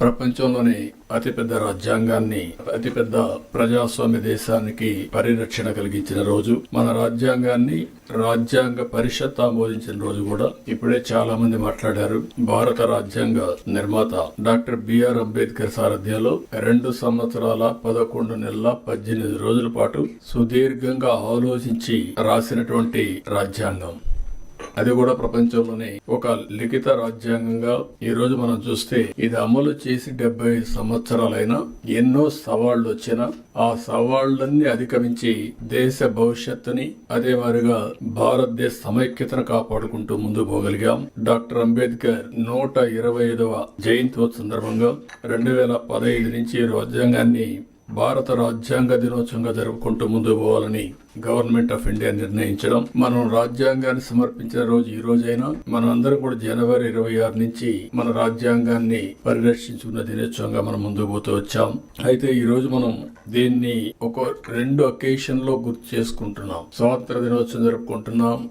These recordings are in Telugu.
ప్రపంచంలోని అతిపెద్ద రాజ్యాంగాన్ని అతిపెద్ద ప్రజాస్వామ్య దేశానికి పరిరక్షణ కలిగించిన రోజు మన రాజ్యాంగాన్ని రాజ్యాంగ పరిషత్ ఆమోదించిన రోజు కూడా ఇప్పుడే చాలా మంది మాట్లాడారు. భారత రాజ్యాంగ నిర్మాత డాక్టర్ బిఆర్ అంబేద్కర్ సారథ్యంలో రెండు సంవత్సరాల పదకొండు నెలల పద్దెనిమిది రోజుల పాటు సుదీర్ఘంగా ఆలోచించి రాసినటువంటి రాజ్యాంగం. అది కూడా ప్రపంచంలోనే ఒక లిఖిత రాజ్యాంగంగా ఈ రోజు మనం చూస్తే ఇది అమలు చేసి డెబ్బై సంవత్సరాలైనా ఎన్నో సవాళ్ళు వచ్చినా ఆ సవాళ్ళన్నీ అధిగమించి దేశ భవిష్యత్తుని అదే మారిగా భారతదేశ సమైక్యతను కాపాడుకుంటూ ముందు పోగలిగాం. డాక్టర్ అంబేద్కర్ నూట ఇరవై ఐదవ జయంతి సందర్భంగా రెండు వేల పదహైదు నుంచి ఈ రాజ్యాంగాన్ని భారత రాజ్యాంగ దినోత్సవంగా జరుపుకుంటూ ముందుకు పోవాలని గవర్నమెంట్ ఆఫ్ ఇండియా నిర్ణయించడం మనం రాజ్యాంగాన్ని సమర్పించిన రోజు ఈ రోజైనా మనం అందరం కూడా జనవరి ఇరవై ఆరు నుంచి మన రాజ్యాంగాన్ని పరిరక్షించుకున్న దినోత్సవంగా మనం ముందుకు పోతూ వచ్చాం. అయితే ఈ రోజు మనం దీన్ని ఒక రెండు అకేషన్లో గుర్తు చేసుకుంటున్నాం. స్వాతంత్ర దినోత్సవం జరుపుకుంటున్నాం.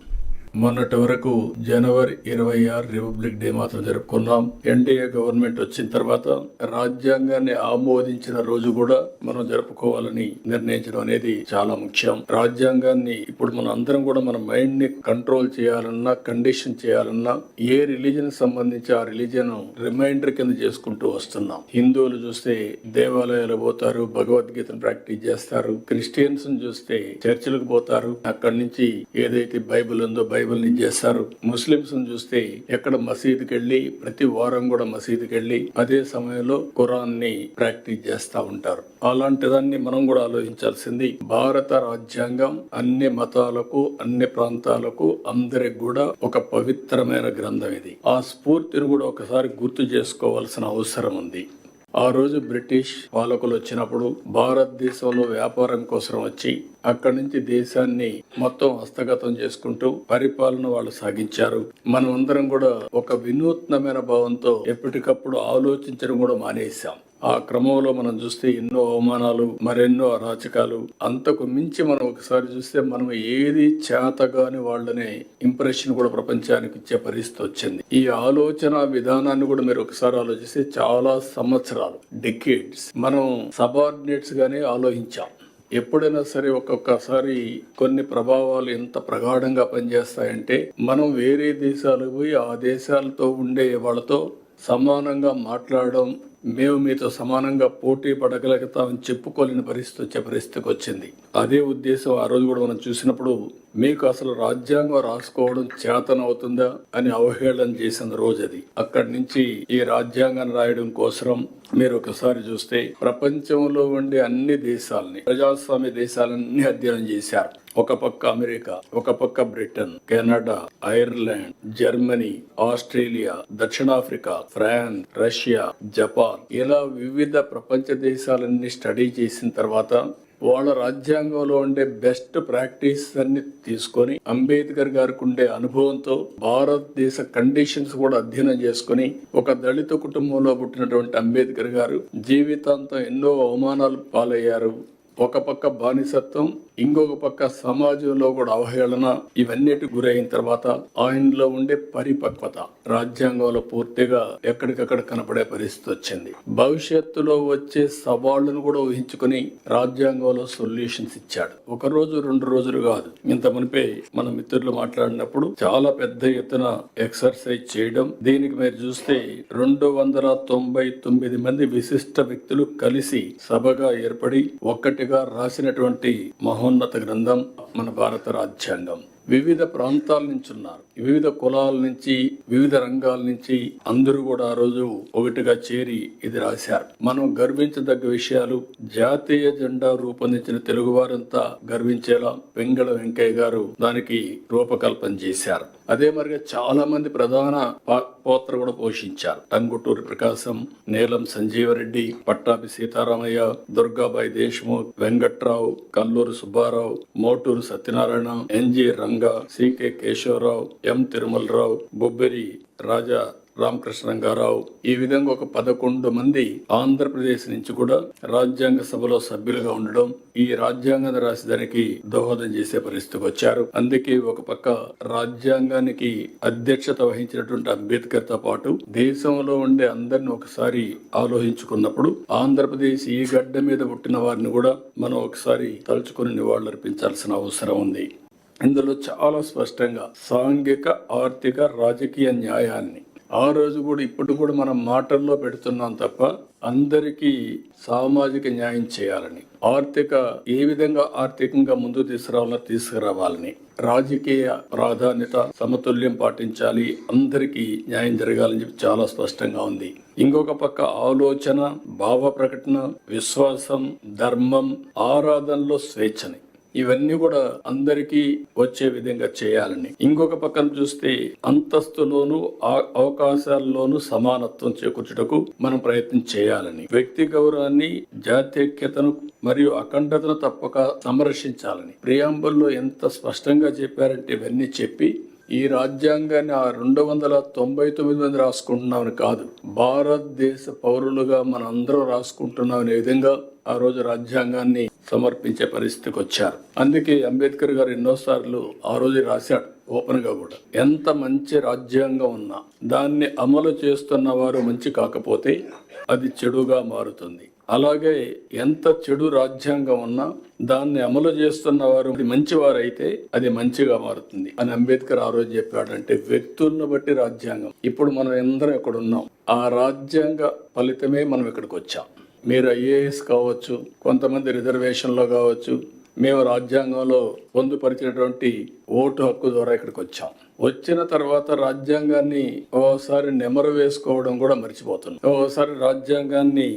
మొన్నటి వరకు జనవరి ఇరవై ఆరు రిపబ్లిక్ డే మాత్రం జరుపుకున్నాం. ఎన్డీఏ గవర్నమెంట్ వచ్చిన తర్వాత రాజ్యాంగాన్ని ఆమోదించిన రోజు కూడా మనం జరుపుకోవాలని నిర్ణయించడం అనేది చాలా ముఖ్యం. రాజ్యాంగాన్ని ఇప్పుడు మనం అందరం కూడా మన మైండ్ని కంట్రోల్ చేయాలన్నా కండిషన్ చేయాలన్నా ఏ రిలీజన్ సంబంధించి ఆ రిలీజన్ రిమైండర్ కింద చేసుకుంటూ వస్తున్నాం. హిందువులు చూస్తే దేవాలయాలు పోతారు భగవద్గీతను ప్రాక్టీస్ చేస్తారు. క్రిస్టియన్స్ చూస్తే చర్చిలకు పోతారు. అక్కడి నుంచి ఏదైతే బైబిల్ ఉందో బైబిల్ ని చేస్తారు? ముస్లింస్ చూస్తే ఎక్కడ మసీదుకెళ్ళి ప్రతి వారం కూడా మసీదుకి వెళ్ళి అదే సమయంలో ఖురాన్ని ప్రాక్టీస్ చేస్తూ ఉంటారు. అలాంటిదాన్ని మనం కూడా ఆలోచించాల్సింది. భారత రాజ్యాంగం అన్ని మతాలకు అన్ని ప్రాంతాలకు అందరికి కూడా ఒక పవిత్రమైన గ్రంథం ఇది. ఆ స్ఫూర్తిని కూడా ఒకసారి గుర్తు చేసుకోవాల్సిన అవసరం ఉంది. ఆ రోజు బ్రిటిష్ పాలకులు వచ్చినప్పుడు భారతదేశంలో వ్యాపారం కోసం వచ్చి అక్కడి నుంచి దేశాన్ని మొత్తం హస్తగతం చేసుకుంటూ పరిపాలన వాళ్ళు సాగించారు. మనం అందరం కూడా ఒక వినూత్నమైన భావంతో ఎప్పటికప్పుడు ఆలోచించడం కూడా మానేశాం. ఆ క్రమంలో మనం చూస్తే ఎన్నో అవమానాలు మరెన్నో అరాచకాలు. అంతకు మించి మనం ఒకసారి చూస్తే మనం ఏది చేతగాని వాళ్ళనే ఇంప్రెషన్ కూడా ప్రపంచానికి ఇచ్చే పరిస్థితి వచ్చింది. ఈ ఆలోచన విధానాన్ని కూడా మీరు ఒకసారి ఆలోచిస్తే చాలా సంవత్సరాలు డెకేడ్స్. మనం సబార్డినేట్స్ గానే ఆలోచించాం. ఎప్పుడైనా సరే ఒక్కొక్కసారి కొన్ని ప్రభావాలు ఎంత ప్రగాఢంగా పనిచేస్తాయంటే మనం వేరే దేశాలకు పోయి ఆ దేశాలతో ఉండే వాళ్ళతో సమానంగా మాట్లాడడం మేము మీతో సమానంగా పోటీ పడగలుగుతామని చెప్పుకోలేని పరిస్థితి వచ్చే పరిస్థితికి వచ్చింది. అదే ఉద్దేశం ఆ రోజు కూడా మనం చూసినప్పుడు మీకు అసలు రాజ్యాంగం రాసుకోవడం చేతనవుతుందా అని అవహేళన చేసిన రోజు అది. అక్కడి నుంచి ఈ రాజ్యాంగాన్ని రాయడం కోసం మీరు ఒకసారి చూస్తే ప్రపంచంలో ఉండే అన్ని దేశాలని ప్రజాస్వామ్య దేశాలన్నీ అధ్యయనం చేశారు. ఒక పక్క అమెరికా ఒక పక్క Britain Canada Ireland Germany Australia దక్షిణాఫ్రికా ఫ్రాన్స్ రష్యా జపాన్ ఇలా వివిధ ప్రపంచ దేశాలన్నీ స్టడీ చేసిన తర్వాత వాళ్ళ రాజ్యాంగంలో ఉండే బెస్ట్ ప్రాక్టీస్ అన్ని తీసుకొని అంబేద్కర్ గారికి ఉండే అనుభవంతో భారతదేశ కండిషన్స్ కూడా అధ్యయనం చేసుకొని ఒక దళిత కుటుంబంలో పుట్టినటువంటి అంబేద్కర్ గారు జీవితాంతం ఎన్నో అవమానాలు పాలయ్యారు. ఒక పక్క బానిసత్వం ఇంకొక పక్క సమాజంలో కూడా అవహేళన ఇవన్నిటి గురైన తర్వాత ఆయనలో ఉండే పరిపక్వత రాజ్యాంగంలో పూర్తిగా ఎక్కడికక్కడ కనపడే పరిస్థితి వచ్చింది. భవిష్యత్తులో వచ్చే సవాళ్ళను కూడా ఊహించుకుని రాజ్యాంగంలో సొల్యూషన్స్ ఇచ్చాడు. ఒక రోజు రెండు రోజులు కాదు. ఇంత మునిపే మన మిత్రులు మాట్లాడినప్పుడు చాలా పెద్ద ఎత్తున ఎక్సర్సైజ్ చేయడం. దీనికి మీరు చూస్తే రెండు వందల తొంభై తొమ్మిది మంది విశిష్ట వ్యక్తులు కలిసి సభగా ఏర్పడి ఒక్కటి గారు రాసినటువంటి మహోన్నత గ్రంథం మన భారత రాజ్యాంగం. వివిధ ప్రాంతాల నుంచి ఉన్నారు. వివిధ కులాల నుంచి వివిధ రంగాల నుంచి అందరూ కూడా ఆ రోజు ఒకటిగా చేరి ఇది రాశారు. మనం గర్వించదగ్గ విషయాలు జాతీయ జెండా రూపొందించిన తెలుగు వారంతా గర్వించేలా వెంగళ వెంకయ్య గారు దానికి రూపకల్పన చేశారు. అదే మరిగా చాలా మంది ప్రధాన పా- పాత్ర కూడా పోషించారు. Tanguturi Prakasam Neelam Sanjiva Reddy Pattabhi Sitaramayya Durgabai Deshmukh Venkatrao Kalluru Subbarao Moturu Satyanarayana N G Ranga C K Kesavarao M Tirumalarao Bobberi Raja Ramakrishna Ranga Rao. ఈ విధంగా ఒక పదకొండు మంది ఆంధ్రప్రదేశ్ నుంచి కూడా రాజ్యాంగ సభలో సభ్యులుగా ఉండడం ఈ రాజ్యాంగాన్ని రాసేదానికి దోహదం చేసే పరిస్థితికి వచ్చారు. అందుకే ఒక పక్క రాజ్యాంగానికి అధ్యక్షత వహించినటువంటి అంబేద్కర్తో పాటు దేశంలో ఉండే అందరిని ఒకసారి ఆలోచించుకున్నప్పుడు ఆంధ్రప్రదేశ్ ఈ గడ్డ మీద పుట్టిన వారిని కూడా మనం ఒకసారి తలుచుకుని నివాళులర్పించాల్సిన అవసరం ఉంది. ఇందులో చాలా స్పష్టంగా సాంఘిక ఆర్థిక రాజకీయ న్యాయాన్ని. ఆ రోజు కూడా ఇప్పుడు కూడా మనం మాటల్లో పెడుతున్నాం తప్ప అందరికీ సామాజిక న్యాయం చేయాలని ఆర్థిక ఏ విధంగా ఆర్థికంగా ముందు తీసుకురావాలో తీసుకురావాలని రాజకీయ ప్రాధాన్యత సమతుల్యం పాటించాలి అందరికీ న్యాయం జరగాలని చెప్పి చాలా స్పష్టంగా ఉంది. ఇంకొక పక్క ఆలోచన భావ ప్రకటన విశ్వాసం ధర్మం ఆరాధనలో స్వేచ్ఛని. ఇవన్నీ కూడా అందరికీ వచ్చే విధంగా చేయాలని. ఇంకొక పక్కన చూస్తే అంతస్తులోను అవకాశాల్లోనూ సమానత్వం చేకూర్చుటకు మనం ప్రయత్నం చేయాలని. వ్యక్తి గౌరవాన్ని జాతీయతను మరియు అఖండతను తప్పక సంరక్షించాలని. ప్రియాంబుల్లో ఎంత స్పష్టంగా చెప్పారంటే ఇవన్నీ చెప్పి ఈ రాజ్యాంగాన్ని ఆ రెండు వందల తొంభై తొమ్మిది మంది రాసుకుంటున్నామని కాదు భారతదేశ పౌరులుగా మన అందరం రాసుకుంటున్నామనే విధంగా ఆ రోజు రాజ్యాంగాన్ని సమర్పించే పరిస్థితికి వచ్చారు. అందుకే అంబేద్కర్ గారు ఎన్నోసార్లు ఆ రోజు రాశాడు ఓపెన్గా కూడా. ఎంత మంచి రాజ్యాంగం ఉన్నా దాన్ని అమలు చేస్తున్న వారు మంచి కాకపోతే అది చెడుగా మారుతుంది. అలాగే ఎంత చెడు రాజ్యాంగం ఉన్నా దాన్ని అమలు చేస్తున్న వారు మంచివారైతే అది మంచిగా మారుతుంది అని అంబేద్కర్ ఆ రోజు చెప్పాడంటే వ్యక్తులను బట్టి రాజ్యాంగం. ఇప్పుడు మనం అందరం ఇక్కడ ఉన్నాం. ఆ రాజ్యాంగ ఫలితమే మనం ఇక్కడికి వచ్చాం. మీరు ఐఏఎస్ కావచ్చు కొంతమంది రిజర్వేషన్లో కావచ్చు మేము రాజ్యాంగంలో పొందుపరిచినటువంటి ఓటు హక్కు ద్వారా ఇక్కడికి వచ్చాం. వచ్చిన తర్వాత రాజ్యాంగాన్ని ఓసారి నెమరు వేసుకోవడం కూడా మర్చిపోతున్నాం. ఓసారి రాజ్యాంగాన్ని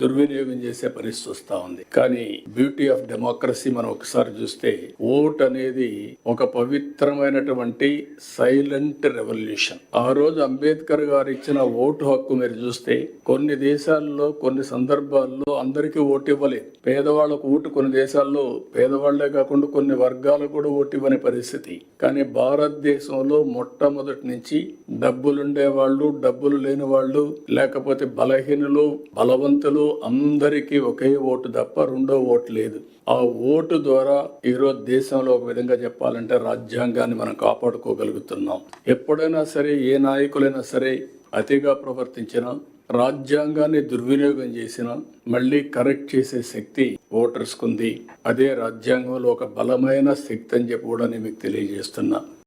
దుర్వినియోగం చేసే పరిస్థితి వస్తూ ఉంది. కానీ బ్యూటీ ఆఫ్ డెమోక్రసీ మనం ఒకసారి చూస్తే ఓట్ అనేది ఒక పవిత్రమైనటువంటి సైలెంట్ రెవల్యూషన్. ఆ రోజు అంబేద్కర్ గారు ఇచ్చిన ఓటు హక్కు మీరు చూస్తే కొన్ని దేశాల్లో కొన్ని సందర్భాల్లో అందరికీ ఓటు ఇవ్వలేదు. పేదవాళ్ళకు ఓటు కొన్ని దేశాల్లో పేదవాళ్ళే కాకుండా కొన్ని వర్గాలకు కూడా ఓటు ఇవ్వని పరిస్థితి. కానీ భారతదేశంలో మొట్టమొదటి నుంచి డబ్బులుండే వాళ్ళు డబ్బులు లేని వాళ్ళు లేకపోతే బలహీనులు బలవంతులు అందరికీ ఒకే ఓటు తప్ప రెండో ఓటు లేదు. ఆ ఓటు ద్వారా ఈరోజు దేశంలో ఒక విధంగా చెప్పాలంటే రాజ్యాంగాన్ని మనం కాపాడుకోగలుగుతున్నాం. ఎప్పుడైనా సరే ఏ నాయకులైనా సరే అతిగా ప్రవర్తించిన రాజ్యాంగాన్ని దుర్వినియోగం చేసిన మళ్ళీ కరెక్ట్ చేసే శక్తి ఓటర్స్కుంది. అదే రాజ్యాంగంలో ఒక బలమైన శక్తి అని చెప్పి కూడా నేను మీకు తెలియజేస్తున్నా.